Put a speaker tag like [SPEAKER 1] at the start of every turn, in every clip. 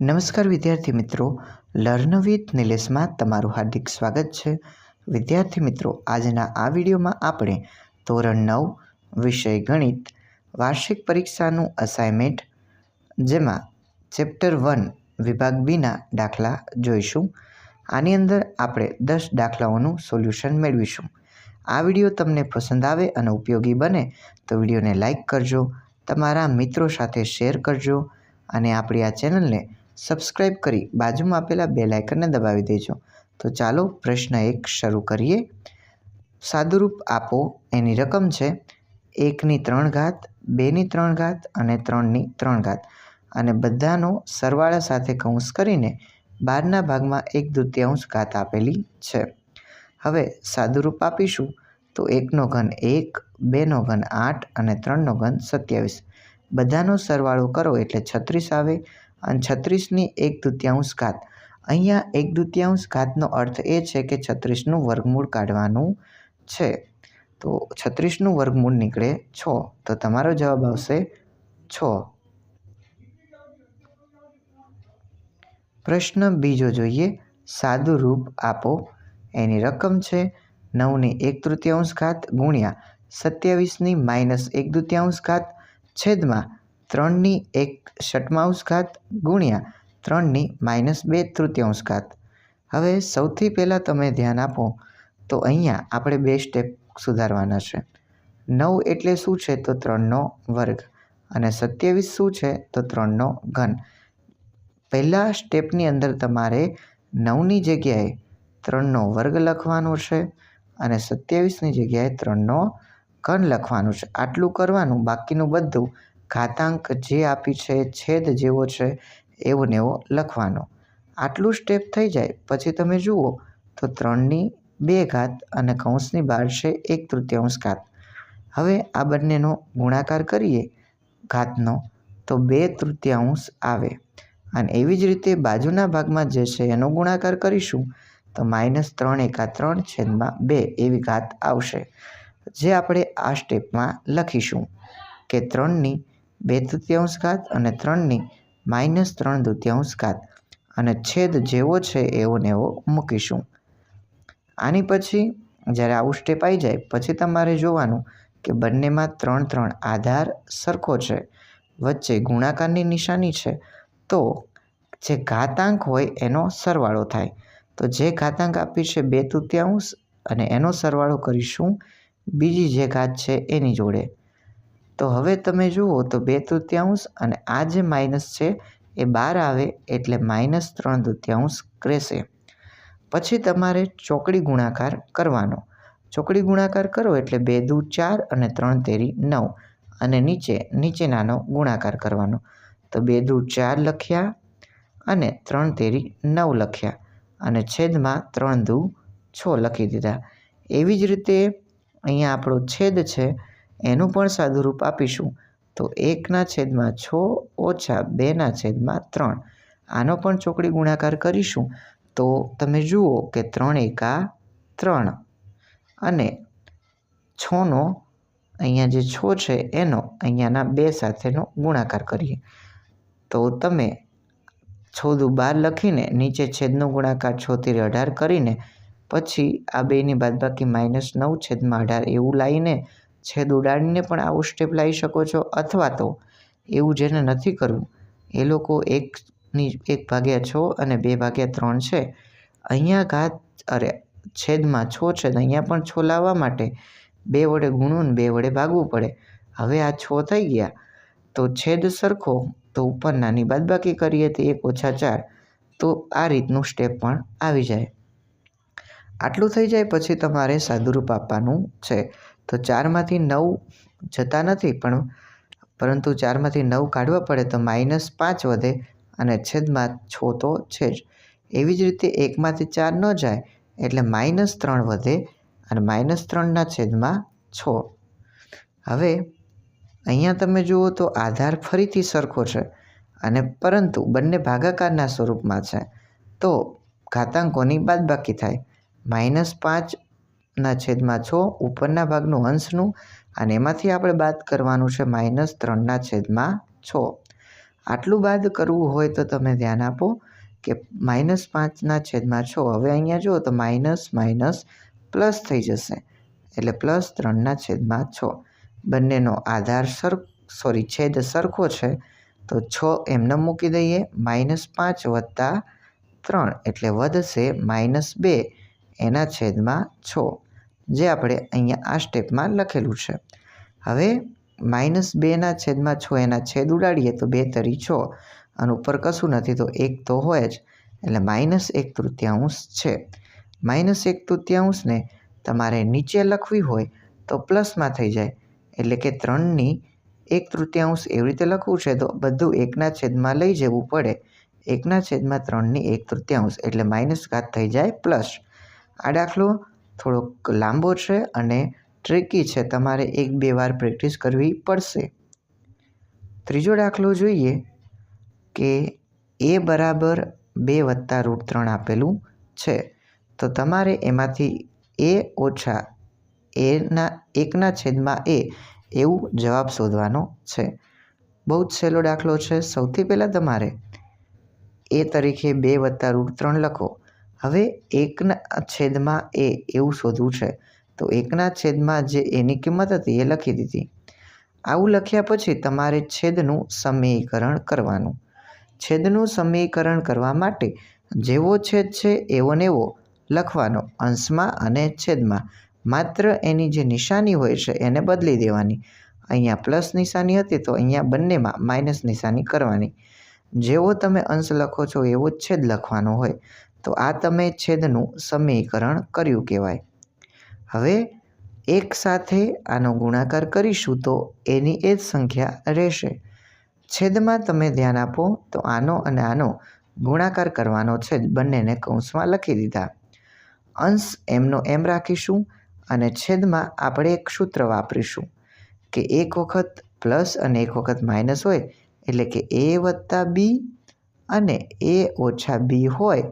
[SPEAKER 1] નમસ્કાર વિદ્યાર્થી મિત્રો. લર્ન વિથ નિલેશમાં તમારું હાર્દિક સ્વાગત છે. વિદ્યાર્થી મિત્રો, આજના આ વિડીયોમાં આપણે ધોરણ નવ, વિષય ગણિત, વાર્ષિક પરીક્ષાનું અસાઇનમેન્ટ જેમાં ચેપ્ટર વન વિભાગ બીના દાખલા જોઈશું. આની અંદર આપણે દસ દાખલાઓનું સોલ્યુશન મેળવીશું. આ વીડિયો તમને પસંદ આવે અને ઉપયોગી બને તો વિડીયોને લાઇક કરજો, તમારા મિત્રો સાથે શેર કરજો અને આપણી આ ચેનલને સબસ્ક્રાઈબ કરી બાજુમાં આપેલા બે લાઇકનને દબાવી દેજો. તો ચાલો પ્રશ્ન એક શરૂ કરીએ. સાદુરૂપ આપો, એની રકમ છે એકની ત્રણ ઘાત, બેની ત્રણ ઘાત અને ત્રણની ત્રણ ઘાત. અને બધાનો સરવાળા સાથે કૌંસ કરીને બારના ભાગમાં એક દૃત્યાંશ ઘાત આપેલી છે. હવે સાદુરૂપ આપીશું તો એકનો ઘન એક, બેનો ઘન આઠ અને ત્રણનો ઘન સત્યાવીસ. બધાનો સરવાળો કરો એટલે છત્રીસ આવે અને છત્રીસની એક તૃતીયાંશ ઘાત. અહીંયા એક તૃતીયાંશ ઘાતનો અર્થ એ છે કે છત્રીસનું વર્ગમૂળ કાઢવાનું છે. તો છત્રીસનું વર્ગમૂળ નીકળે છ. તો તમારો જવાબ આવશે છ. પ્રશ્ન બીજો જોઈએ. સાદું રૂપ આપો. એની રકમ છે નવની એક તૃતીયાંશ ઘાત ગુણ્યા સત્યાવીસની માઇનસ એક તૃતીયાંશ ઘાત છેદમાં ત્રણની એક ષટમાંશ ઘાત ગુણ્યા ત્રણની માઇનસ બે તૃતીયાંશ ઘાત હવે સૌથી પહેલાં તમે ધ્યાન આપો, તો અહીંયા આપણે બે સ્ટેપ સુધારવાના છે. નવ એટલે શું છે? તો ત્રણનો વર્ગ. અને સત્યાવીસ શું છે? તો ત્રણનો ઘન. પહેલા સ્ટેપની અંદર તમારે નવની જગ્યાએ ત્રણનો વર્ગ લખવાનો છે અને સત્યાવીસની જગ્યાએ ત્રણનો ઘન લખવાનું છે. આટલું કરવાનું, બાકીનું બધું ઘાતાંક જે આપી છે, છેદ જેવો છે, એવો ને એવો લખવાનો. આટલું સ્ટેપ થઈ જાય, પછી તમે જુઓ, તો ત્રણની બે ઘાત અને કૌંસની બહાર છે, એક તૃતીયાંશ ઘાત. હવે આ બંનેનો ગુણાકાર કરીએ ઘાતનો, તો બે તૃતીયાંશ આવે. અને એવી જ રીતે બાજુના ભાગમાં જે છે, એનો ગુણાકાર કરીશું, તો માઇનસ ત્રણ એકા ત્રણ છેદમાં બે એવી ઘાત આવશે. જે આપણે આ સ્ટેપમાં લખીશું કે ત્રણની બે તૃતીયાંશ ઘાત અને ત્રણની માઇનસ ત્રણ તૃતીયાંશ ઘાત. અને છેદ જેવો છે એવો ને એવો મૂકીશું. આની પછી જ્યારે આવું સ્ટેપ આવી જાય, પછી તમારે જોવાનું કે બંનેમાં ત્રણ ત્રણ આધાર સરખો છે, વચ્ચે ગુણાકારની નિશાની છે, તો જે ઘાતાંક હોય એનો સરવાળો થાય. તો જે ઘાતાંક આપી છે બે તૃતીયાંશ અને એનો સરવાળો કરીશું, બીજી જે ઘાત છે એની જોડે. તો હવે તમે જુઓ તો બે તૃતીયાંશ અને આ જે માઇનસ છે એ બહાર આવે એટલે માઇનસ ત્રણ તૃતીયાંશ રહેશે. પછી તમારે ચોકડી ગુણાકાર કરવાનો. ચોકડી ગુણાકાર કરો એટલે બે દૂ ચાર અને ત્રણ તેરી નવ અને નીચે, નીચેનાનો ગુણાકાર કરવાનો. તો બે દૂ ચાર લખ્યા અને ત્રણ તેરી નવ લખ્યા અને છેદમાં ત્રણ દૂ છ લખી દીધા. એવી જ રીતે અહીંયા આપણો છેદ છે એનું પણ સાદુરૂપ આપીશું. તો એકના છેદમાં છ ઓછા બેના છેદમાં ત્રણ. આનો પણ ચોકડી ગુણાકાર કરીશું. તો તમે જુઓ કે ત્રણ એકા ત્રણ. અને છનો અહીંયા જે છો છે એનો અહીંયાના બે સાથેનો ગુણાકાર કરીએ. તો તમે છોદું બાર લખીને નીચે છેદનો ગુણાકાર છોતેર અઢાર કરીને પછી આ બેની બાદબાકી માઇનસ નવ છેદમાં અઢાર એવું લાવીને છેદ ઉડાડીને પણ આવું સ્ટેપ લાવી શકો છો અથવા તો એવું જેને નથી કરવું, એ લોકો એકની એક ભાગ્યા છ અને બે ભાગ્યા ત્રણ છે. અહીંયા ઘાત, અરે, છેદમાં છો છે તો અહીંયા પણ છો લાવવા માટે બે વડે ગુણવું ને બે વડે ભાગવું પડે. હવે આ છો થઈ ગયા, તો છેદ સરખો, તો ઉપર નાની બાદબાકી કરીએ તો એક ઓછા ચાર, તો આ રીતનું સ્ટેપ પણ આવી જાય. આટલું થઈ જાય, પછી તમારે સાદુરૂપ આપવાનું છે. તો ચારમાંથી નવ જતા નથી પણ પરંતુ ચારમાંથી નવ કાઢવા પડે તો માઇનસ પાંચ વધે અને છેદમાં છો તો છે જ. એવી જ રીતે એકમાંથી ચાર ન જાય એટલે માઇનસ ત્રણ વધે અને માઇનસ ત્રણના છેદમાં છ. હવે અહીંયા તમે જુઓ તો આધાર ફરીથી સરખો છે અને પરંતુ બંને ભાગાકારના સ્વરૂપમાં છે. તો ઘાતાંકોની બાદબાકી થાય. માઇનસ પાંચના છેદમાં છ, ઉપરના ભાગનું અંશનું, અને એમાંથી આપણે બાદ કરવાનું છે માઇનસ ત્રણના છેદમાં છ. આટલું બાદ કરવું હોય તો તમે ધ્યાન આપો કે માઇનસ પાંચના છેદમાં છ. હવે અહીંયા જુઓ તો માઇનસ માઇનસ પ્લસ થઈ જશે, એટલે પ્લસ ત્રણના છેદમાં છ. બંનેનો આધાર સર, સોરી, છેદ સરખો છે, તો છ એમને મૂકી દઈએ, માઇનસ પાંચ વત્તા ત્રણ, એટલે વધશે માઇનસ બે, એના છેદમાં છ. જે આપણે અહીંયા આ સ્ટેપમાં લખેલું છે. હવે માઇનસ બેના છેદમાં છ એના છેદ ઉડાડીએ તો બે તરી છ. અને ઉપર કશું નથી તો એક તો હોય જ. એટલે માઇનસ એક તૃતીયાંશ છે. માઇનસ એક તૃતીયાંશને તમારે નીચે લખવી હોય તો પ્લસમાં થઈ જાય. એટલે કે ત્રણની એક તૃતીયાંશ એવી રીતે લખવું છે તો બધું એકના છેદમાં લઈ જવું પડે. એકના છેદમાં ત્રણની એક તૃતીયાંશ એટલે માઇનસ ઘાત થઈ જાય પ્લસ. આ દાખલો થોડોક લાંબો છે અને ટ્રિકી છે. તમારે એક બે વાર પ્રેક્ટિસ કરવી પડશે. ત્રીજો દાખલો જોઈએ કે એ બરાબર બે વત્તા રૂટ ત્રણ આપેલું છે. તો તમારે એમાંથી એ ઓછા એના એકના છેદમાં એ એવું જવાબ શોધવાનો છે. બહુ જ સહેલો દાખલો છે. સૌથી પહેલાં તમારે એ તરીકે બે વત્તા રૂટ ત્રણ લખો. હવે એકના છેદમાં એ એવું શોધવું છે. તો એકના છેદમાં જે એની કિંમત હતી એ લખી દીધી. આવું લખ્યા પછી તમારે છેદનું સમીકરણ કરવાનું. છેદનું સમીકરણ કરવા માટે જેવો છેદ છે એવો ને એવો લખવાનો અંશમાં અને છેદમાં. માત્ર એની જે નિશાની હોય છે એને બદલી દેવાની. અહીંયા પ્લસ નિશાની હતી તો અહીંયા બંનેમાં માઇનસ નિશાની કરવાની. જેવો તમે અંશ લખો છો એવો છેદ લખવાનો હોય. તો આ તમે છેદનું સમીકરણ કર્યું કહેવાય. હવે એક સાથે આનો ગુણાકાર કરીશું તો એની એ જ સંખ્યા રહેશે. છેદમાં તમે ધ્યાન આપો તો આનો અને આનો ગુણાકાર કરવાનો છે બંનેને કૌંસમાં લખી દીધા. અંશ એમનો એમ રાખીશું અને છેદમાં આપણે એક સૂત્ર વાપરીશું કે એક વખત પ્લસ અને એક વખત માઇનસ હોય એટલે કે એ વત્તા બી અને એ ઓછા બી હોય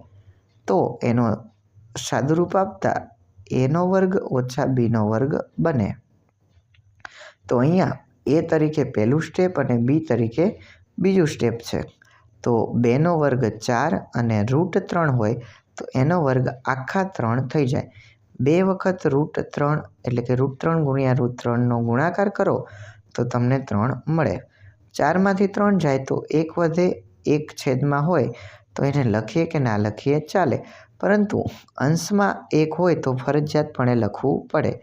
[SPEAKER 1] તો એનો સાદુરૂપ આપતા એનો વર્ગ ઓછા બીનો વર્ગ બને. તો અહીંયા એ તરીકે પહેલું સ્ટેપ અને બી તરીકે બીજું સ્ટેપ છે. તો બેનો વર્ગ ચાર અને રૂટ ત્રણ હોય તો એનો વર્ગ આખા ત્રણ થઈ જાય. બે વખત રૂટ ત્રણ એટલે કે રૂટ ત્રણ ગુણ્યા રૂટ ત્રણનો ગુણાકાર કરો તો તમને ત્રણ મળે. ચારમાંથી ત્રણ જાય તો એક વધે એક છેદમાં હોય તો એને લખીએ કે ના લખીએ ચાલે. પરંતુ અંશમાં એક હોય તો ફરજિયાતપણે લખવું પડે.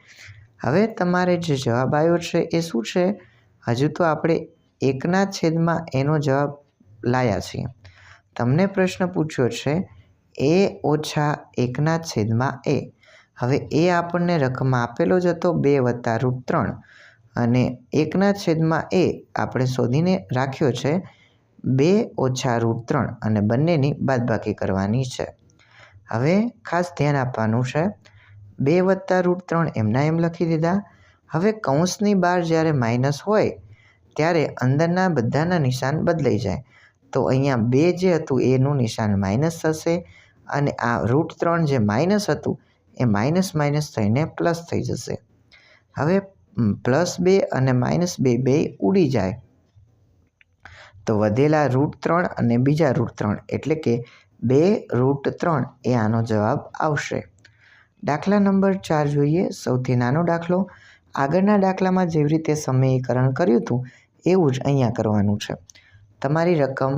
[SPEAKER 1] હવે તમારે જે જવાબ આવ્યો છે એ શું છે? હજુ તો આપણે એકના છેદમાં એનો જવાબ લાયા છીએ. તમને પ્રશ્ન પૂછ્યો છે, એ ઓછા એકના છેદમાં એ. હવે એ આપણને રકમ આપેલો જ હતો બે વત્તા રૂટ ત્રણ. અને એકના છેદમાં એ આપણે શોધીને રાખ્યો છે બે ઓછા રૂટ ત્રણ અને બંનેની બાદબાકી કરવાની છે. હવે ખાસ ધ્યાન આપવાનું છે. બે વત્તા રૂટ ત્રણ એમના એમ લખી દીધા. હવે કૌંસની બહાર જ્યારે માઇનસ હોય, ત્યારે અંદરના બધાના નિશાન બદલાઈ જાય. તો અહીંયા બે જે હતું, એનું નિશાન માઇનસ થશે અને આ રૂટ ત્રણ જે માઇનસ હતું, એ માઇનસ માઇનસ થઈને પ્લસ થઈ જશે. હવે પ્લસ બે અને માઇનસ બે બે ઉડી જાય. તો વધેલા રૂટ ત્રણ અને બીજા રૂટ ત્રણ એટલે કે બે રૂટ ત્રણ એ આનો જવાબ આવશે. દાખલા નંબર ચાર જોઈએ. સૌથી નાનો દાખલો. આગળના દાખલામાં જેવી રીતે સમીકરણ કર્યું હતું, એવું જ અહીંયા કરવાનું છે. તમારી રકમ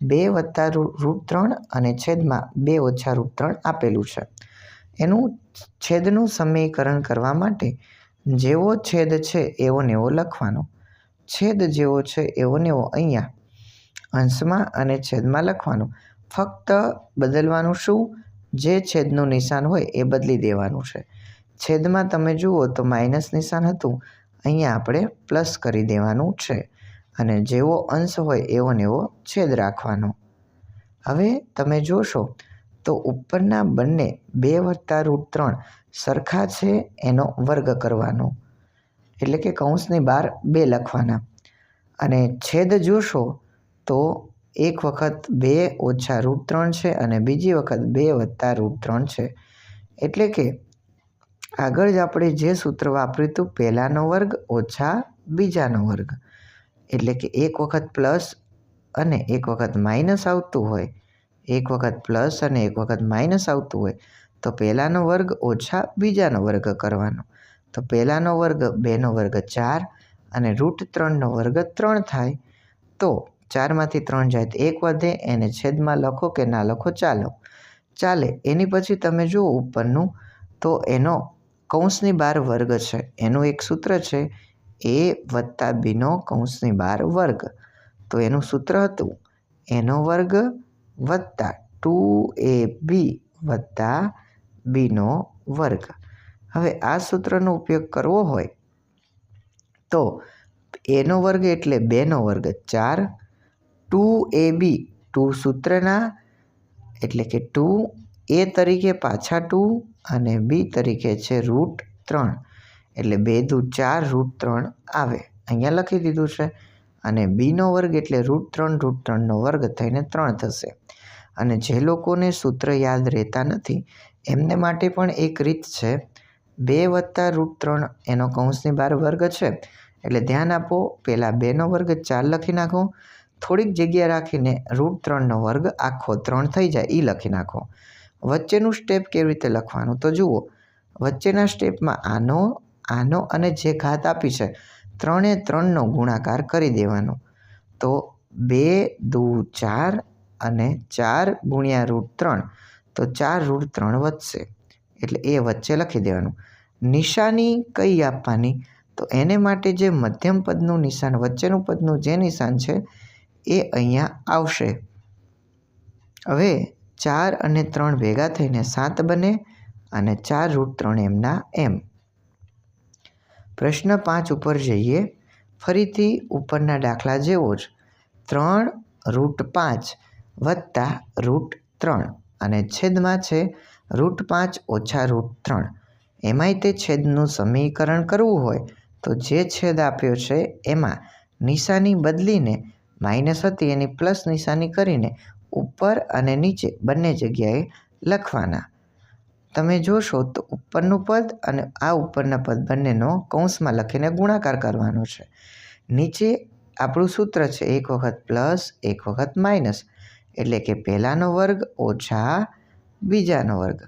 [SPEAKER 1] બે વત્તા રૂટ ત્રણ અને છેદમાં બે ઓછા રૂટ ત્રણ આપેલું છે. એનું છેદનું સમીકરણ કરવા માટે જેવો છેદ છે એવો ને એવો લખવાનો. છેદ જેવો છે એવો ને એવો અહીંયા. અંશમાં અને છેદમાં લખવાનું. ફક્ત બદલવાનું શું? જે છેદનું નિશાન હોય એ બદલી દેવાનું છે. છેદમાં તમે જુઓ તો માઇનસ નિશાન હતું. અહીંયા આપણે પ્લસ કરી દેવાનું છે. અને જેવો અંશ હોય એવો ને એવો છેદ રાખવાનો. હવે તમે જોશો તો ઉપરના બંને બે વત્તા રૂટ ત્રણ સરખા છે એનો વર્ગ કરવાનો. એટલે કે કૌંસની બહાર બે લખવાના. અને છેદ જોશો તો એક વખત બે ઓછા રૂટ ત્રણ છે અને બીજી વખત બે વત્તા રૂટ ત્રણ છે. એટલે કે આગળ જ આપણે જે સૂત્ર વાપર્યું હતું પહેલાંનો વર્ગ ઓછા બીજાનો વર્ગ. એટલે કે એક વખત પ્લસ અને એક વખત માઇનસ આવતું હોય. એક વખત પ્લસ અને એક વખત માઇનસ આવતું હોય. તો પહેલાંનો વર્ગ ઓછા બીજાનો વર્ગ કરવાનો. તો પહેલાંનો વર્ગ બેનો વર્ગ ચાર અને રૂટ ત્રણનો વર્ગ ત્રણ થાય. તો ચારમાંથી ત્રણ જાય તો એક વધે, એને છેદમાં લખો કે ના લખો ચાલો. ચાલે, એની પછી તમે જુઓ ઉપરનું, તો એનો કૌંસની બાર વર્ગ છે. એનું એક સૂત્ર છે એ વત્તા બીનો કૌંસની બાર વર્ગ. તો એનું સૂત્ર હતું એનો વર્ગ વત્તા ટુ એ બી વત્તા બીનો વર્ગ. હવે આ સૂત્રનો ઉપયોગ કરવો હોય તો એનો વર્ગ એટલે બેનો વર્ગ ચાર, ટુ એ બી, ટુ સૂત્રના, એટલે કે ટુ એ તરીકે પાછા ટુ અને બી તરીકે છે રૂટ ત્રણ. એટલે બે દુ ચાર રૂટ ત્રણ આવે. અહીંયા લખી દીધું છે. અને બીનો વર્ગ એટલે રૂટ ત્રણ, રૂટ ત્રણનો વર્ગ થઈને ત્રણ થશે. અને જે લોકોને સૂત્ર યાદ રહેતા નથી, એમને માટે પણ એક રીત છે. બે વત્તા રૂટ ત્રણ એનો કૌંસની બહાર વર્ગ છે. એટલે ધ્યાન આપો પહેલાં બેનો વર્ગ ચાર લખી નાખો. થોડીક જગ્યા રાખીને રૂટ ત્રણનો વર્ગ આખો ત્રણ થઈ જાય એ લખી નાખો. વચ્ચેનું સ્ટેપ કેવી રીતે લખવાનું? તો જુઓ, વચ્ચેના સ્ટેપમાં આનો આનો અને જે ઘાત આપી છે, ત્રણે ત્રણનો ગુણાકાર કરી દેવાનો. તો બે દુ ચાર અને ચાર ગુણ્યા રૂટ ત્રણ, તો ચાર રૂટ ત્રણ વધશે. એટલે એ વચ્ચે લખી દેવાનું. નિશાની કઈ આપવાની? તો એને માટે જે મધ્યમ પદનું નિશાન, વચ્ચેનું પદનું જે નિશાન છે, એ અહીંયા આવશે. હવે ચાર અને ત્રણ ભેગા થઈને સાત બને અને ચાર રૂટ ત્રણ એમના એમ. પ્રશ્ન પાંચ ઉપર જઈએ. ફરીથી ઉપરના દાખલા જેવો જ. ત્રણ રૂટ પાંચ વત્તા રૂટ ત્રણ. અને છેદમાં છે રૂટ પાંચ ઓછા રૂટ ત્રણ. એમાંય તે છેદનું સમીકરણ કરવું હોય તો જે છેદ આપ્યો છે એમાં નિશાની બદલીને માઇનસ હતી એની પ્લસ નિશાની કરીને ઉપર અને નીચે બંને જગ્યાએ લખવાના. તમે જોશો તો ઉપરનું પદ અને આ ઉપરના પદ બંનેનો કૌંસમાં લખીને ગુણાકાર કરવાનો છે. નીચે આપણું સૂત્ર છે એક વખત પ્લસ, એક વખત માઇનસ. એટલે કે પહેલાંનો વર્ગ ઓછા બીજાનો વર્ગ.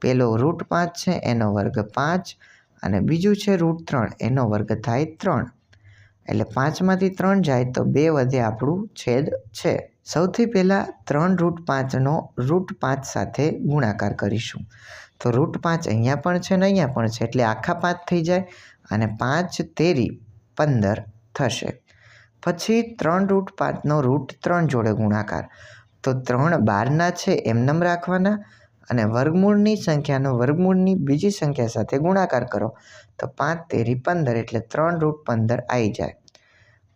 [SPEAKER 1] પહેલો રૂટ પાંચ છે, એનો વર્ગ પાંચ અને બીજું છે રૂટ ત્રણ, એનો વર્ગ થાય ત્રણ. એટલે પાંચમાંથી ત્રણ જાય તો બે વધે આપણું છેદ છે. સૌથી પહેલાં ત્રણ રૂટ પાંચનો રૂટ પાંચ સાથે ગુણાકાર કરીશું. તો રૂટ પાંચ અહીંયા પણ છે ને અહીંયા પણ છે, એટલે આખા પાંચ થઈ જાય અને પાંચ તેરી પંદર થશે. પછી ત્રણ રૂટ પાંચનો રૂટ ત્રણ જોડે ગુણાકાર. તો ત્રણ બારના છે એમનેમ રાખવાના. અને વર્ગમૂળની સંખ્યાનો વર્ગમૂળની બીજી સંખ્યા સાથે ગુણાકાર કરો. તો પાંચ તેરી પંદર એટલે ત્રણ રૂટ પંદર આવી જાય.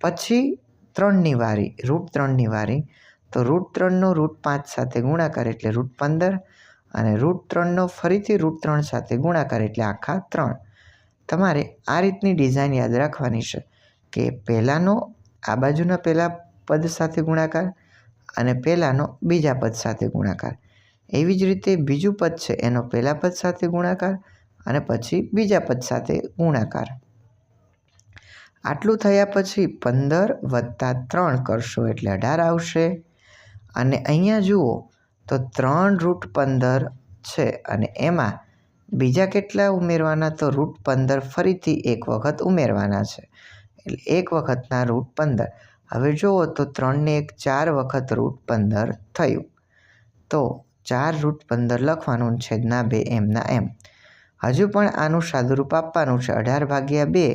[SPEAKER 1] પછી ત્રણની વારી, રૂટ ત્રણની વારી. તો રૂટ ત્રણનો રૂટ પાંચ સાથે ગુણાકાર એટલે રૂટ પંદર. અને રૂટ ત્રણનો ફરીથી રૂટ ત્રણ સાથે ગુણાકાર એટલે આખા ત્રણ. તમારે આ રીતની ડિઝાઇન યાદ રાખવાની છે કે પહેલાંનો, આ બાજુના પહેલાં પદ સાથે ગુણાકાર અને પહેલાંનો બીજા પદ સાથે ગુણાકાર. એવી જ રીતે બીજું પદ છે, એનો પહેલા પદ સાથે ગુણાકાર અને પછી બીજા પદ સાથે ગુણાકાર. આટલું થયા પછી પંદર વત્તા ત્રણ કરશો એટલે અઢાર આવશે. અને અહીંયા જુઓ, તો ત્રણ રૂટ પંદર છે અને એમાં બીજા કેટલા ઉમેરવાના? તો રૂટ પંદર ફરીથી એક વખત ઉમેરવાના છે. એટલે એક વખતના રૂટ પંદર. હવે જુઓ તો ત્રણને એક ચાર વખત રૂટ પંદર થયું. તો ચાર રૂટ પંદર લખવાનું છેદના બે એમના એમ. હજુ પણ આનું સાદુરૂપ આપવાનું છે અઢાર ભાગ્યા બે.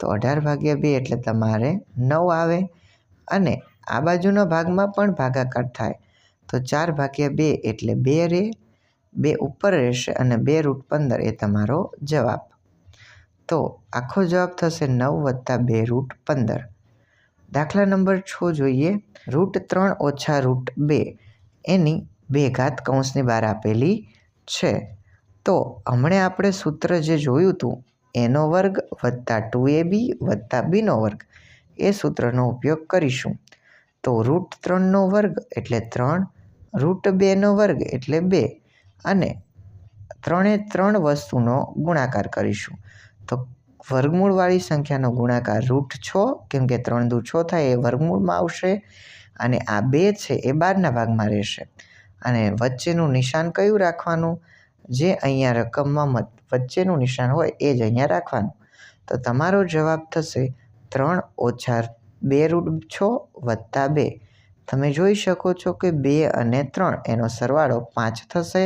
[SPEAKER 1] તો અઢાર ભાગ્યા બે એટલે તમારે નવ આવે અને આ બાજુના ભાગમાં પણ ભાગાકાર થાય. તો ચાર ભાગ્યા બે એટલે બે રે, બે ઉપર રહેશે અને બે રૂટ પંદર એ તમારો જવાબ. તો આખો જવાબ થશે નવ વત્તા બે રૂટ પંદર. દાખલા નંબર છ જોઈએ. રૂટ ત્રણ ઓછા રૂટ બે. એની બે ઘાત કૌંસની બહાર આપેલી છે. તો હમણે આપણે સૂત્ર જે જોયું હતું એનો વર્ગ વત્તા ટુ એ બી વત્તા બીનો વર્ગ, એ સૂત્રનો ઉપયોગ કરીશું. તો રૂટ ત્રણનો વર્ગ એટલે ત્રણ, રૂટ બેનો વર્ગ એટલે બે, અને ત્રણે ત્રણ વસ્તુનો ગુણાકાર કરીશું. તો વર્ગમૂળવાળી સંખ્યાનો ગુણાકાર રૂટ છ, કેમ કે ત્રણ દુ છ થાય એ વર્ગમૂળમાં આવશે અને આ બે છે એ બહારના ભાગમાં રહેશે. અને વચ્ચેનું નિશાન કયું રાખવાનું? જે અહીંયા રકમમાં મત, વચ્ચેનું નિશાન હોય એ જ અહીંયા રાખવાનું. તો તમારો જવાબ થશે ત્રણ ઓછા બે રૂટ છ વત્તા બે. તમે જોઈ શકો છો કે બે અને ત્રણ એનો સરવાળો પાંચ થશે.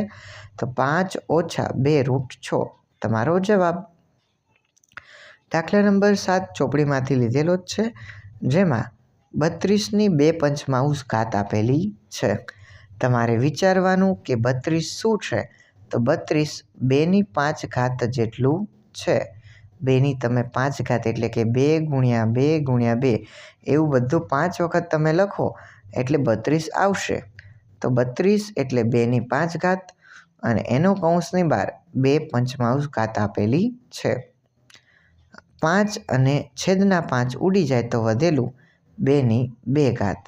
[SPEAKER 1] તો પાંચ ઓછા બે રૂટ છ. તમારો જવાબ દાખલા નંબર સાત ચોપડીમાંથી લીધેલો જ છે, જેમાં બત્રીસની બે પંચમાંશ ઘાત આપેલી છે. તમારે વિચારવાનું કે બત્રીસ શું છે? તો બત્રીસ બેની પાંચ ઘાત જેટલું છે. બેની તમે પાંચ ઘાત એટલે કે બે ગુણ્યા બે ગુણ્યા બે, એવું બધું પાંચ વખત તમે લખો એટલે બત્રીસ આવશે. તો બત્રીસ એટલે બેની પાંચ ઘાત અને એનો કૌંસની બહાર બે પંચમાંશ ઘાત આપેલી છે. પાંચ અને છેદના પાંચ ઉડી જાય તો વધેલું બેની બે ઘાત.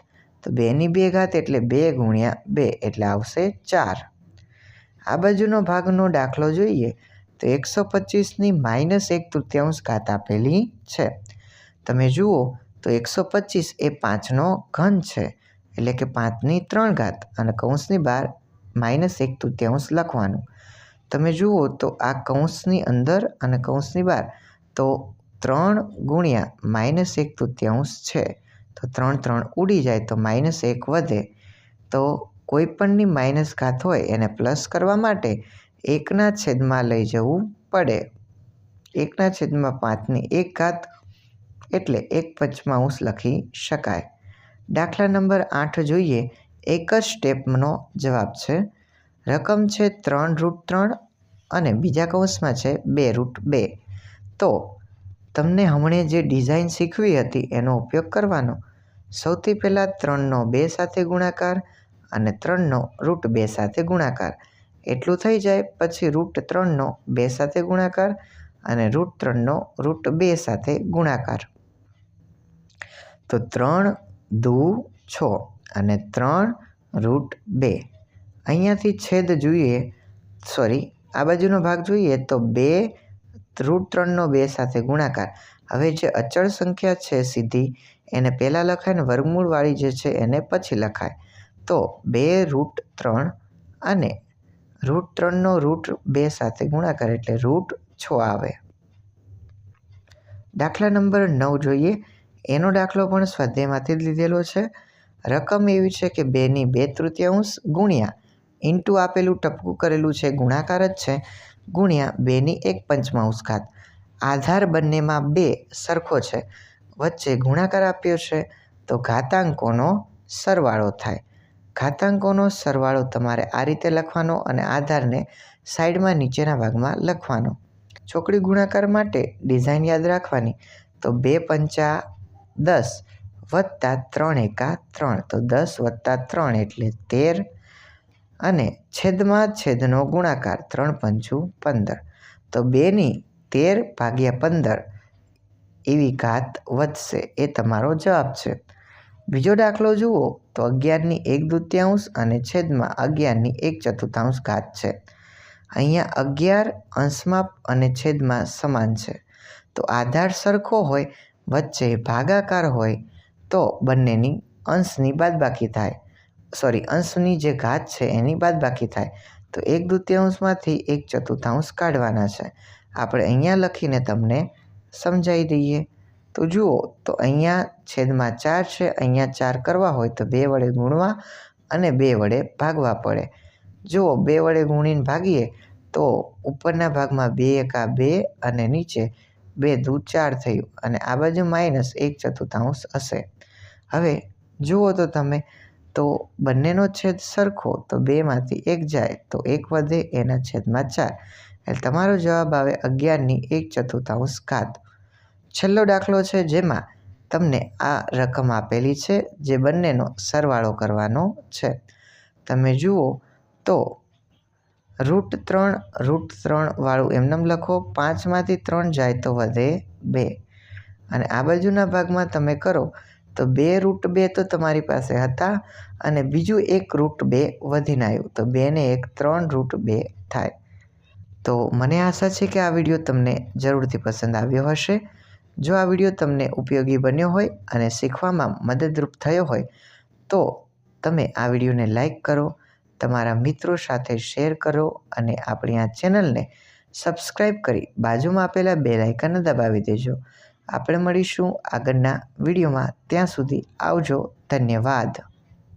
[SPEAKER 1] તો બેની બે ઘાત એટલે બે ગુણ્યા બે એટલે આવશે ચાર. આ બાજુનો ભાગનો દાખલો જોઈએ તો એકસો પચીસની માઇનસ એક તૃતીયાંશ ઘાત આપેલી છે. તમે જુઓ તો એકસો પચીસ એ પાંચનો ઘન છે, એટલે કે પાંચની ત્રણ ઘાત અને કૌંસની બહાર માઇનસ એક તૃતીયાંશ લખવાનું. તમે જુઓ તો આ કૌંસની અંદર અને કૌંસની બહાર તો ત્રણ ગુણ્યા માઇનસ એક તૃતીયાંશ છે. તો ત્રણ ત્રણ ઉડી જાય તો માઇનસ એક વધે. તો કોઈપણની માઇનસ ઘાત હોય એને પ્લસ કરવા માટે એકના છેદમાં લઈ જવું પડે. એકના છેદમાં પાંચની એક ઘાત એટલે એક પંચમાંશ લખી શકાય. દાખલા નંબર આઠ જોઈએ. એક જ સ્ટેપનો જવાબ છે. રકમ છે ત્રણ રૂટ ત્રણ અને બીજા કૌંસમાં છે બે રૂટ બે. તો તમને હમણે જે ડિઝાઇન શીખવી હતી એનો ઉપયોગ કરવાનો. સૌથી પહેલાં ત્રણનો બે સાથે ગુણાકાર અને ત્રણનો રૂટ બે સાથે ગુણાકાર. એટલું થઈ જાય, પછી રૂટ ત્રણનો બે સાથે ગુણાકાર અને રૂટ ત્રણનો રૂટ બે સાથે ગુણાકાર. તો ત્રણ, દુ, છ અને ત્રણ, રૂટ બે. અહીંયાથી છેદ જોઈએ, સોરી, આ બાજુનો ભાગ જોઈએ તો બે રૂટ ત્રણનો બે સાથે ગુણાકાર. હવે જે અચળ સંખ્યા છે સીધી, એને પહેલાં લખાય ને વર્ગમૂળવાળી જે છે એને પછી લખાય. તો બે રૂટ ત્રણ અને રૂટ ત્રણનો રૂટ બે સાથે ગુણાકાર એટલે રૂટ છ આવે. દાખલા નંબર નવ જોઈએ. એનો દાખલો પણ સ્વાધ્યાયમાંથી જ લીધેલો છે. રકમ એવી છે કે બેની બે તૃતીયાંશ ગુણ્યા ઇન્ટુ આપેલું ટપકું કરેલું છે ગુણાકાર જ છે. ગુણ્યા બેની એક પંચમાંશ ઘાત. આધાર બંનેમાં બે સરખો છે. વચ્ચે ગુણાકાર આપ્યો છે તો ઘાતાંકોનો સરવાળો થાય. ઘાતાંકોનો સરવાળો તમારે આ રીતે લખવાનો અને આધારને સાઈડમાં નીચેના ભાગમાં લખવાનો. ચોકડી ગુણાકાર માટે ડિઝાઇન યાદ રાખવાની. તો બે પંચા દસ વત્તા ત્રણ એકા ત્રણ. તો દસ વત્તા ત્રણ એટલે તેર અને છેદમાં છેદનો ગુણાકાર ત્રણ પંચું પંદર. તો બેની તેર ભાગ્યા પંદર એવી ઘાત વધશે એ તમારો જવાબ છે. બીજો દાખલો જુઓ, તો અગિયારની એક દૃત્યાંશ અને છેદમાં અગિયારની એક ચતુર્થાંશ ઘાત છે. અહીંયા અગિયાર અંશમાં અને છેદમાં સમાન છે. તો આધાર સરખો હોય, વચ્ચે ભાગાકાર હોય, તો બંનેની અંશની બાદબાકી થાય. સોરી અંશની જે ઘાત છે એની બાદબાકી થાય. તો એક દ્વિતીયાંશમાંથી એક ચતુર્થાંશ કાઢવાના છે. આપણે અહીંયા લખીને તમને સમજાવી દઈએ. તો જુઓ, તો અહીંયા છેદમાં ચાર છે, અહીંયા ચાર કરવા હોય તો બે વડે ગુણવા અને બે વડે ભાગવા પડે. જુઓ, બે વડે ગુણીને ભાગીએ તો ઉપરના ભાગમાં બે એકા બે અને નીચે બે દુ ચાર થયું અને આ બાજુ માઇનસ એક ચતુર્થાંશ હશે. હવે જુઓ તો તમે તો બંનેનો છેદ સરખો, તો બેમાંથી એક જાય, તો એક વધે એના છેદમાં ચાર. એટલે તમારો જવાબ આવે અગિયારની એક ચતુર્થાંશ ઘાત. છેલ્લો દાખલો છે જેમાં તમને આ રકમ આપેલી છે, જે બંનેનો સરવાળો કરવાનો છે. તમે જુઓ, તો રૂટ ત્રણ રૂટ ત્રણ વાળું એમનેમ લખો, પાંચમાંથી ત્રણ જાય તો વધે બે. અને આ બાજુના ભાગમાં તમે કરો તો બે રૂટ બે તો તમારી પાસે હતા અને બીજું એક રૂટ બે વધીને આવ્યું. તો બેને એક ત્રણ રૂટ બે થાય. તો મને આશા છે કે આ વીડિયો તમને જરૂરથી પસંદ આવ્યો હશે. જો આ વીડિયો તમને ઉપયોગી બન્યો હોય અને શીખવામાં મદદરૂપ થયો હોય, તો તમે આ વિડીયોને લાઈક કરો, તમારા મિત્રો સાથે શેર કરો અને આપણી આ ચેનલને સબસ્ક્રાઈબ કરી બાજુમાં આપેલા બે લાઇકનને દબાવી દેજો. આપણે મળીશું આગળના વિડીયોમાં. ત્યાં સુધી આવજો. ધન્યવાદ.